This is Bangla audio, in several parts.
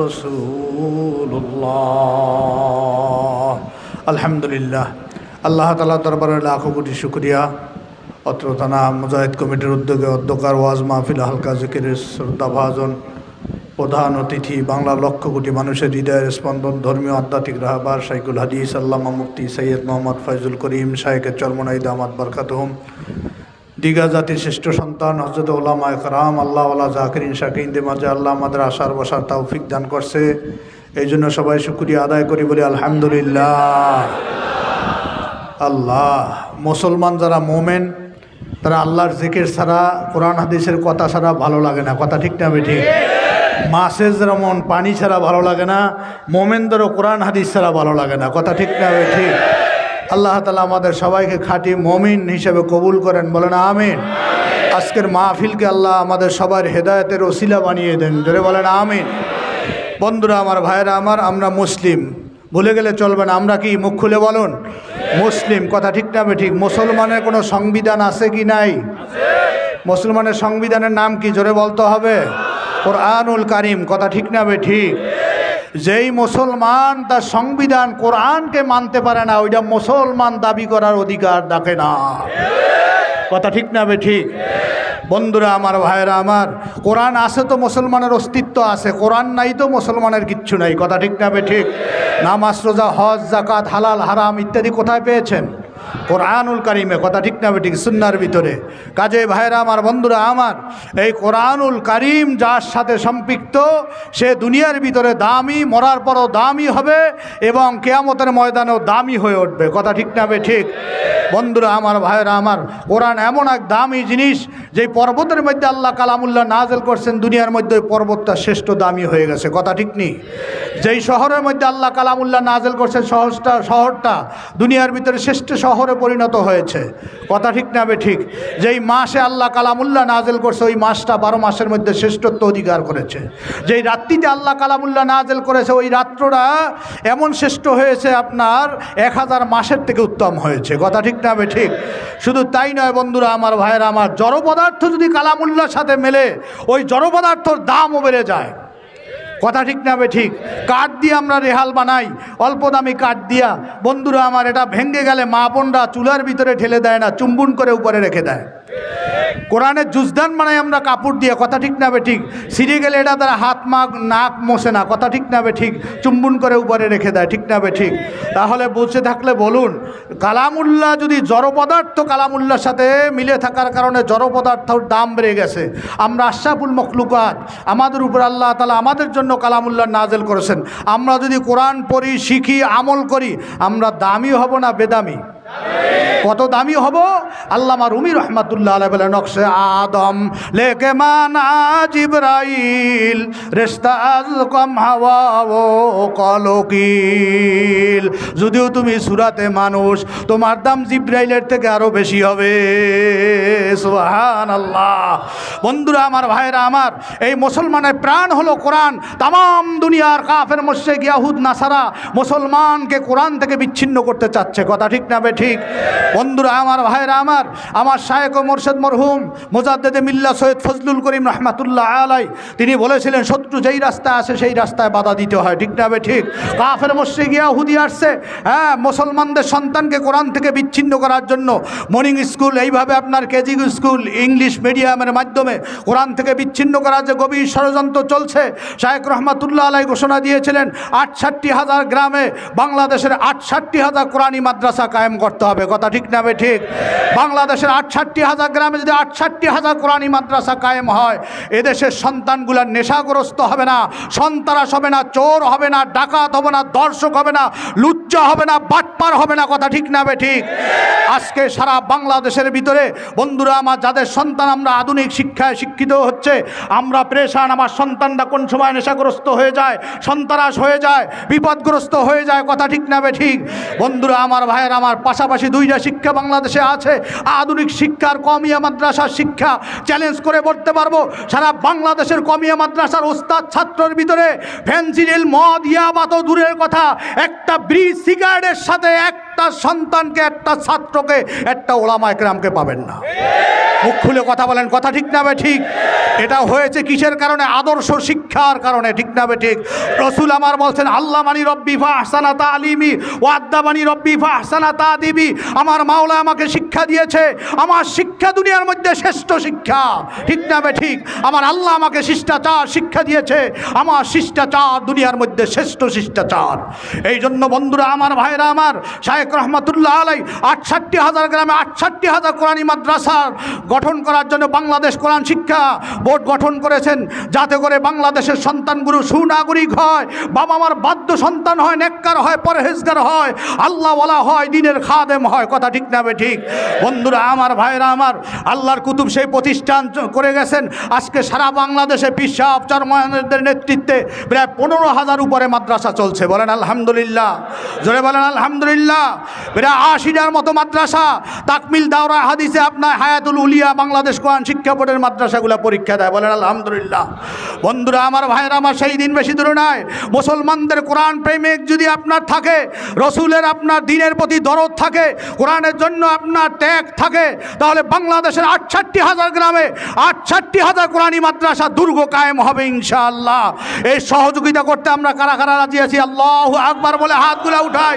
রসুল্লাহ আলহামদুলিল্লাহ। আল্লাহ তালা দরবারে লাখো কোটি শুক্রিয়া। অত্র থানা মুজাহিদ কমিটির উদ্যোগে অধ্যকার ওয়াজ মাহফিল হালকা জিকিরের শ্রদ্ধাভাজন প্রধান অতিথি বাংলা লক্ষ কোটি মানুষের হৃদয়ের স্পন্দন ধর্মীয় আধ্যাত্মিক রাহবার শাইকুল হাদিস আল্লামা মুফতি সৈয়দ মোহাম্মদ ফয়জুল করিম শাহেকের চরমনাই দামাদ বরকাতহম। দীঘা জাতির শ্রেষ্ঠ সন্তান হজরত ওলামা একরাম আল্লাহ আল্লাহ জাকিরিন শাকিনদের মাঝে আল্লাহ আমাদের আশার বসার তৌফিক দান করছে। এই জন্য সবাই শুক্রিয়া আদায় করি, বলি আলহামদুলিল্লাহ। আল্লাহ, মুসলমান যারা মোমেন, তারা আল্লাহর জিকির ছাড়া, কোরআন হাদিসের কথা ছাড়া ভালো লাগে না। কথা ঠিক না ঠিক? মাসের যেমন পানি ছাড়া ভালো লাগে না, মোমেনদেরও কোরআন হাদিস ছাড়া ভালো লাগে না। কথা ঠিক না ঠিক? আল্লাহ তালা আমাদের সবাইকে খাঁটি মমিন হিসেবে কবুল করেন। বলেন আমিন। আজকের মাহফিলকে আল্লাহ আমাদের সবার হেদায়তের ওসিলা বানিয়ে দেন। ধরে বলেন আমিন। বন্ধুরা আমার, ভাইয়েরা আমার, আমরা মুসলিম। ভুলে গেলে চলবে না। আমরা কি মুখ খুলে বলুন? মুসলিম। কথা ঠিক না ঠিক মুসলমানের কোনো সংবিধান আছে কি নাই? মুসলমানের সংবিধানের নাম কি? জোরে বলতে হবে। কোরআনুল কারিম। কথা ঠিক না ঠিক যেই মুসলমান তার সংবিধান কোরআনকে মানতে পারে না, ওইটা মুসলমান দাবি করার অধিকার ডাকে না। কথা ঠিক না ঠিক? বন্ধুরা আমার, ভাইয়েরা আমার, কোরআন আছে তো মুসলমানের অস্তিত্ব আছে, কোরআন নাই তো মুসলমানের কিচ্ছু নাই, কথা ঠিক না ঠিক? নামাজ, রোজা, হজ জাকাত হালাল, হারাম ইত্যাদি কোথায় পেয়েছেন? কোরআনুল কারিমে, কথা ঠিক না ঠিক সুন্নার ভিতরে। কাজে ভাইরা আমার, বন্ধুরা আমার, এই কোরআনুল কারিম যার সাথে সম্পৃক্ত, সে দুনিয়ার ভিতরে দামি, মরার পরও দামি হবে এবং কেয়ামতের ময়দানেও দামি হয়ে উঠবে। কথা ঠিক না ঠিক বন্ধুরা আমার ভাইরা আমার, কোরআন এমন এক দামি জিনিস, যেই পর্বতের মধ্যে আল্লাহ কালামুল্লাহ নাজেল করছেন, দুনিয়ার মধ্যে ওই পর্বতটা শ্রেষ্ঠ দামি হয়ে গেছে। কথা ঠিক নেই? যেই শহরের মধ্যে আল্লাহ কালামুল্লাহ নাজেল করছেন, শহরটা শহরটা দুনিয়ার ভিতরে শ্রেষ্ঠ পরিণত হয়েছে। কথা ঠিক না ঠিক? যেই মাসে আল্লাহ কালামুল্লাহ নাজেল করছে, ওই মাসটা বারো মাসের মধ্যে শ্রেষ্ঠত্ব অধিকার করেছে। যেই রাত্রিতে আল্লাহ কালামুল্লাহ নাজেল করেছে, ওই রাত্রটা এমন শ্রেষ্ঠ হয়েছে আপনার এক হাজার মাসের থেকে উত্তম হয়েছে। কথা ঠিক না ঠিক? শুধু তাই নয় বন্ধুরা, আমার ভাইয়েরা, আমার জড় পদার্থ যদি কালামুল্লার সাথে মেলে, ওই জড় পদার্থর দামও বেড়ে যায়। কথা ঠিক না ঠিক। কাঠ দিয়ে আমরা রেহাল বানাই, অল্প দামি কাঠ দিয়া। বন্ধুরা আমার এটা ভেঙে গেলে মা বোনরা চুলার ভিতরে ঠেলে দেয় না, চুম্বুন করে উপরে রেখে দেয়। কোরআনের জুজদান বানাই আমরা কাপড় দিয়ে, কথা ঠিক না ঠিক? সিঁড়ে গেলে এটা তারা হাত মাগ নাক মোছে না, কথা ঠিক না ঠিক? চুম্বুন করে উপরে রেখে দেয়, ঠিক না ঠিক? তাহলে বসে থাকলে বলুন, কালামুল্লাহ যদি জড় পদার্থ কালামুল্লার সাথে মিলে থাকার কারণে জড় পদার্থর দাম বেড়ে গেছে। আমরা আশাফুল মখলুকাত, আমাদের উপর আল্লাহ তালা আমাদের জন্য কালামুল্লাহ নাজেল করেছেন। আমরা যদি কোরআন পড়ি, শিখি, আমল করি, আমরা দামি হব না বেদামি? কত দামি হব? আল্লামা রুমি রহমাতুল্লাহ আলাই বলে নকশে আদম, লেকে মানা জিব্রাইল রেস্তা আজ কম হাওয়া ও কলকিল। যদিও তুমি সুরাতে মানুষ, তোমার দাম জিব্রাইলের থেকে আরও বেশি হবে। সুহান আল্লাহ বন্ধুরা, আমার ভাইরা আমার এই মুসলমানের প্রাণ হলো কোরআন। তাম দুনিয়ার কাফের মোশেক ইয়াহুদ, নাসারা মুসলমানকে কোরআন থেকে বিচ্ছিন্ন করতে চাচ্ছে। কথা ঠিক না বে ঠিক? বন্ধুরা, আমার ভাইরা আমার আমার শায়েক ও মোর্শেদ মরহুম, মোজাদ্দেদে মিল্লা সৈয়দ ফজলুল করিম রহমাতুল্লাহ আলাই তিনি বলেছিলেন, শত্রু যেই রাস্তায় আসে, সেই রাস্তায় বাধা দিতে হয়। ঠিক না ঠিক? কাফের মসজিদে গিয়া হুদি আসছে হ্যাঁ মুসলমানদের সন্তানকে কোরআন থেকে বিচ্ছিন্ন করার জন্য মর্নিং স্কুল, এইভাবে আপনার কেজি স্কুল, ইংলিশ মিডিয়ামের মাধ্যমে কোরআন থেকে বিচ্ছিন্ন করার যে গভীর ষড়যন্ত্র চলছে, শায়েক রহমাতুল্লাহ আলাই ঘোষণা দিয়েছিলেন, আটষট্টি হাজার গ্রামে বাংলাদেশের আটষট্টি হাজার কোরআনী মাদ্রাসা কায়েম করতে হবে। কথা ঠিক না বে ঠিক? বাংলাদেশের আটষট্টি হাজার গ্রামে যদি আটষট্টি হাজার কোরআনী মাদ্রাসা কায়েম হয়, এদেশের সন্তানগুলো নেশাগ্রস্ত হবে না, সন্তারাস হবে না, চোর হবে না, ডাকাত হবে না, দর্শক হবে না, লুচ্চা হবে না, বাটপার হবে না। কথা ঠিক না বে ঠিক? আজকে সারা বাংলাদেশের ভিতরে বন্ধুরা, আমার যাদের সন্তান আমরা আধুনিক শিক্ষায় শিক্ষিত হচ্ছে, আমরা প্রেশান, আমার সন্তানরা কোন সময় নেশাগ্রস্ত হয়ে যায়, সন্তারাস হয়ে যায়, বিপদগ্রস্ত হয়ে যায়। কথা ঠিক না বে ঠিক? বন্ধুরা, আমার ভাইয়ের, আমার পাশে পাশাপাশি দুইটা শিক্ষা বাংলাদেশে আছে। আধুনিক শিক্ষার কমিয়া মাদ্রাসার শিক্ষা চ্যালেঞ্জ করে বলতে পারব, সারা বাংলাদেশের কমিয়া মাদ্রাসার ওস্তাদ ছাত্রের ভিতরে ফেন্সিডিল মদ ইয়াবা তো দূরের কথা, একটা ব্রিজ সিগারেটের সাথে একটা সন্তানকে, একটা ছাত্রকে, একটা ওলামা একরামকে পাবেন না। মুখ খুলে কথা বলেন, কথা ঠিক নাবে ঠিক? এটা হয়েছে কিসের কারণে? আদর্শ শিক্ষার কারণে, ঠিক নাবে ঠিক? রসুল আমার বলছেন, আল্লাহ মানি রব্বি ফা আহসানা তা আলিমি ও আদ্দা মানি রব্বি ফা আহসানা তা দিবি আমার মাওলা আমাকে শিক্ষা দিয়েছে। আমার শিক্ষা দুনিয়ার মধ্যে শ্রেষ্ঠ শিক্ষা। ঠিক না বে ঠিক? আমার আল্লাহ আমাকে শিষ্টাচার শিক্ষা দিয়েছে। আমার শিষ্টাচার দুনিয়ার মধ্যে শ্রেষ্ঠ শিষ্টাচার। এই জন্য বন্ধুরা, আমার ভাইরা আমার, শায়েক রহমতুল্লাহ আলাই, আটষট্টি হাজার গ্রামে আটষট্টি হাজার কোরআনী মাদ্রাসার গঠন করার জন্য বাংলাদেশ কোরআন শিক্ষা বোর্ড গঠন করেছেন। যাতে করে বাংলাদেশের সন্তানগুলো সুনাগরিক হয় বাবা আমার বাধ্য সন্তান হয়, নেককার হয়, পরহেজগার হয়, আল্লাহওয়ালা হয়, দিনের খাদেম হয়, কথা ঠিক না ঠিক। বন্ধুরা, আমার ভাইরা, আমার আল্লাহর কুতুব সেই প্রতিষ্ঠান করে গেছেন। আজকে সারা বাংলাদেশে বিশ্বাব চরমানের নেতৃত্বে প্রায় পনেরো হাজার উপরে মাদ্রাসা চলছে। বলেন আলহামদুলিল্লাহ। জোরে বলেন আলহামদুলিল্লাহ। প্রায় আশিটার মতো মাদ্রাসা। তাকমিল দাওরা হাদিসে আপনার হায়াতুল উলিয়া বাংলাদেশ কোরআন শিক্ষা বোর্ডের মাদ্রাসাগুলো পরীক্ষা দেয়। বলেন আলহামদুলিল্লাহ। বন্ধুরা, আমার ভাইয়েরা আমার সেই দিন বেশি দূরে নয়। মুসলমানদের কোরআন প্রেমিক যদি আপনার থাকে, রসুলের আপনার দিনের প্রতি দরদ থাকে, কোরআনের জন্য আপনার ত্যাগ থাকে, তাহলে বাংলাদেশের আটষট্টি হাজার গ্রামে আটষট্টি হাজার কোরআনী মাদ্রাসা দুর্গ কায়েম হবে ইনশাআল্লাহ। এই সহযোগিতা করতে আমরা কারা কারা রাজি আছি? আল্লাহ আকবার বলে হাতগুলো উঠাই।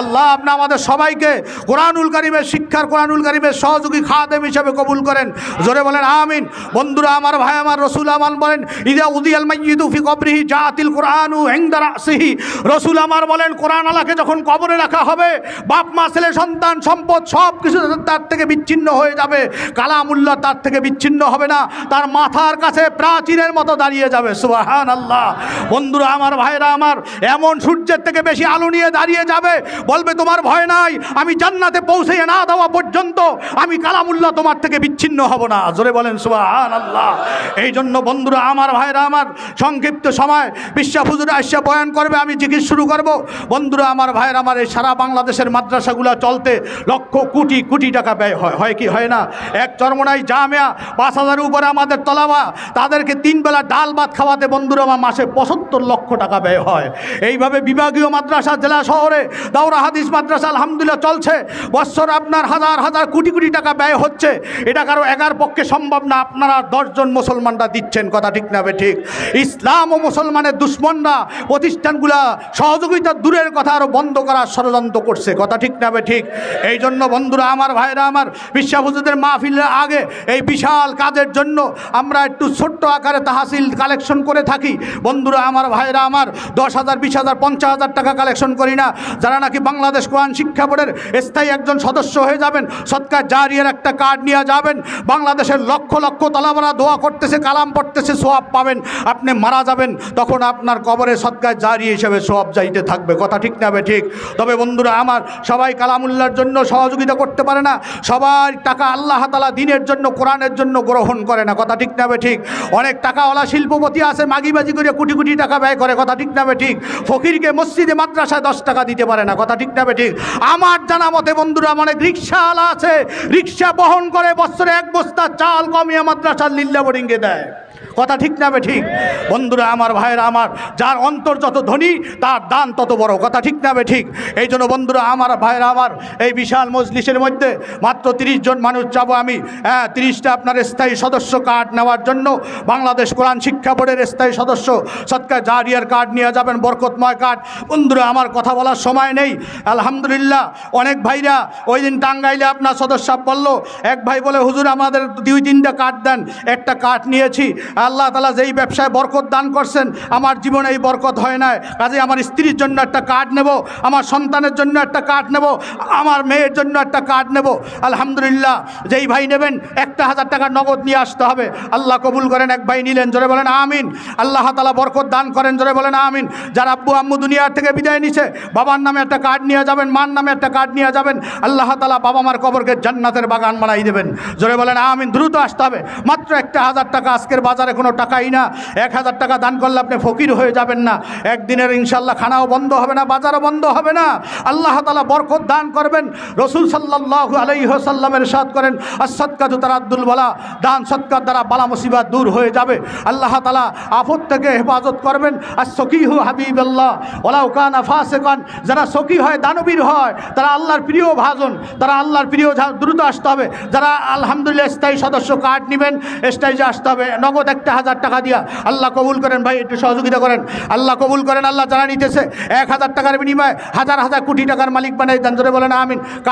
আল্লাহ আপনি আমাদের সবাইকে কোরআনুল করিমের শিক্ষার, কোরআনুল করিমের সহযোগী খাদেম হিসেবে কবুল করেন। জোরে বলেন, আমিন। বন্ধুরা, আমার ভাই, আমার রসুল আমান বলেন, ইদা উদিয়াল মাইয়িদু ফি কবরিহি জাতিল কোরআনু হিংদা রাসিহি। রসুল আমার বলেন, কোরআন আলাকে যখন কবরে রাখা হবে, বাপ মা ছেলে, সন্তান, সম্পদ সব কিছু তার থেকে বিচ্ছিন্ন হয়ে যাবে। কালামুল্লা তার থেকে বিচ্ছিন্ন হবে না। তার মাথার কাছে প্রাচীরের মতো দাঁড়িয়ে যাবে। সুবাহান আল্লাহ বন্ধুরা আমার, ভাইরা আমার, এমন সূর্যের থেকে বেশি আলো নিয়ে দাঁড়িয়ে যাবে। বলবে, তোমার ভয় নাই। আমি জান্নাতে পৌঁছে না দেওয়া পর্যন্ত আমি কালামুল্লাহ তোমার থেকে বিচ্ছিন্ন হব না। জোরে বলেন সুবাহান আল্লাহ এই জন্য বন্ধুরা আমার, ভাইরা আমার, সংক্ষিপ্ত সময় বিশ্বা হুজুর আসিয়া বয়ান করবে। আমি জিজ্ঞেস শুরু করব। বন্ধুরা আমার ভাইয়ের আমার, এই সারা বাংলাদেশের মাদ্রাসাগুলো চলতে লক্ষ কোটি কোটি টাকা ব্যয় হয়। হয় কি? হয় না? এক চরমনাই জামিয়া, পাঁচ হাজারের উপরে আমাদের তলাবা, তাদেরকে তিন বেলা ডাল ভাত খাওয়াতে বন্ধুরা মাসে পঁচাত্তর লক্ষ টাকা ব্যয় হয়। এইভাবে বিভাগীয় মাদ্রাসা, জেলা শহরে দাওরা হাদিস মাদ্রাসা আলহামদুলিল্লাহ চলছে। বৎসর আপনার হাজার হাজার কোটি কোটি টাকা ব্যয় হচ্ছে। এটা কারও এগার পক্ষে সম্ভব না। আপনারা দশজন মুসলমানরা দিচ্ছেন কথা ঠিক না ঠিক? ইসলাম ও মুসলমানের দুশ্মনরা প্রতিষ্ঠানগুলা সহযোগিতা দূরের কথা আরও বন্ধ করার ষড়যন্ত্র করছে। কথা ঠিক না বে ঠিক। এই জন্য বন্ধুরা, আমার ভাইরা, আমার বিশ্বাবুজুদের মাহফিলের আগে এই বিশাল কাজের জন্য আমরা একটু ছোট্ট আকারে তাহাসিল কালেকশন করে থাকি। বন্ধুরা, আমার ভাইরা, আমার দশ হাজার, বিশ হাজার, পঞ্চাশ হাজার টাকা কালেকশন করি না। যারা নাকি বাংলাদেশ কোরআন শিক্ষা বোর্ডের স্থায়ী একজন সদস্য হয়ে যাবেন, সৎকার জারিয়ার একটা কার্ড নিয়ে যাবেন। বাংলাদেশের লক্ষ লক্ষ তলাবারা দোয়া করতেছে, কালাম পড়তেছে, সোয়াব পাবেন। আপনি মারা যাবেন, তখন আপনার কবরে সৎকার জারি হিসেবে সোয়াব যাইতে থাকবে। কথা ঠিক না ঠিক? তবে বন্ধুরা, আমার সবাই কালামুল্লার জন্য সহযোগিতা করতে পারে না। সবাই টাকা আল্লাহ তালা দিনের জন্য, কোরআনের জন্য গ্রহণ করে না। কথা ঠিক না ঠিক? অনেক টাকাওয়ালা শিল্পপতি আছে, মাগিবাজি করে কোটি কোটি টাকা ব্যয় করে। কথা ঠিক নাবে ঠিক? ফকিরকে মসজিদে, মাদ্রাসায় দশ টাকা দিতে পারে না। কথা ঠিক না ঠিক? আমার জানা মতে বন্ধুরা অনেক রিক্সাওয়ালা আছে রিক্সা বহন করে বছরে এক বস্তা চাল কমিয়ে মাদ্রাসার লিল্লা বোর্ডিংয়ে দেয়। কথা ঠিক নাবে ঠিক? বন্ধুরা, আমার ভাইয়েরা, আমার যার অন্তর যত ধনী, তার দান তত বড়। কথা ঠিক নাবে ঠিক? এই জন্য বন্ধুরা, আমার ভাইয়েরা, আমার এই বিশাল মজলিসের মধ্যে মাত্র তিরিশ জন মানুষ যাব আমি। হ্যাঁ তিরিশটা আপনার স্থায়ী সদস্য কার্ড নেওয়ার জন্য। বাংলাদেশ কোরআন শিক্ষা বোর্ডের স্থায়ী সদস্য সৎকার জারিয়ার কার্ড নিয়ে যাবেন, বরকতময় কার্ড বন্ধুরা, আমার কথা বলার সময় নেই। আলহামদুলিল্লাহ, অনেক ভাইরা ওই দিন টাঙ্গাইলে আপনার সদস্য বলল, এক ভাই বলে, হুজুর, আমাদের দুই তিনটা কার্ড দেন। একটা কার্ড নিয়েছি। আল্লাহ তালা যেই ব্যবসায় বরকত দান করছেন, আমার জীবনে এই বরকত হয় না কাজে আমার স্ত্রীর জন্য একটা কার্ড নেব, আমার সন্তানের জন্য একটা কার্ড নেব, আমার মেয়ের জন্য একটা কার্ড নেব। আলহামদুলিল্লাহ, যেই ভাই নেবেন, একটা হাজার টাকা নগদ নিয়ে আসতে হবে। আল্লাহ কবুল করেন, এক ভাই নিলেন, জোরে বলেন, আমিন। আল্লাহ তালা বরকত দান করেন, জোরে বলেন, আমিন। যারা আব্বু আম্মু দুনিয়ার থেকে বিদায় নিছে, বাবার নামে একটা কার্ড নিয়ে যাবেন, মার নামে একটা কার্ড নিয়ে যাবেন, আল্লাহ তালা বাবা মার কবরকে জান্নাতের বাগান বানাই দেবেন। জোরে বলেন, আমিন। দ্রুত আসতে হবে। মাত্র একটা হাজার টাকা আজকের বাজারে কোনো টাকাই না। এক হাজার টাকা দান করলে আপনি ফকির হয়ে যাবেন না। একদিনের ইনশাল্লাহ খানাও বন্ধ হবে না, বাজারও বন্ধ হবে না। আল্লাহ তালা বরকত দান করবেন। রসুল সাল্লাহ আলাইসাল্লামের সাদ করেন আর সৎকাতু তারা আব্দুল বলা। দান সৎকার দ্বারা বালা মুসিবাত দূর হয়ে যাবে। আল্লাহ তালা আফত থেকে হেফাজত করবেন। আর সকিহু হাবিব আল্লাহ ওলাউ কান আফাসে যারা সকি হয়, দানবীর হয়, তারা আল্লাহর প্রিয় ভাজন। তারা আল্লাহর প্রিয় দ্রুত আসতে হবে। যারা আলহামদুলিল্লাহ স্থায়ী সদস্য কার্ড নেবেন স্টাইজে আসতে হবে। নগদ একটা হাজার টাকা দিয়া আল্লাহ কবুল করেন ভাই, একটু সহযোগিতা করেন। আল্লাহ কবুল করেন, আল্লাহ জানা নিতেছে। এক হাজার টাকার বিনিময়ে হাজার হাজার কোটি টাকার মালিক বানাই দেন। ধরে বলেন, আমিন।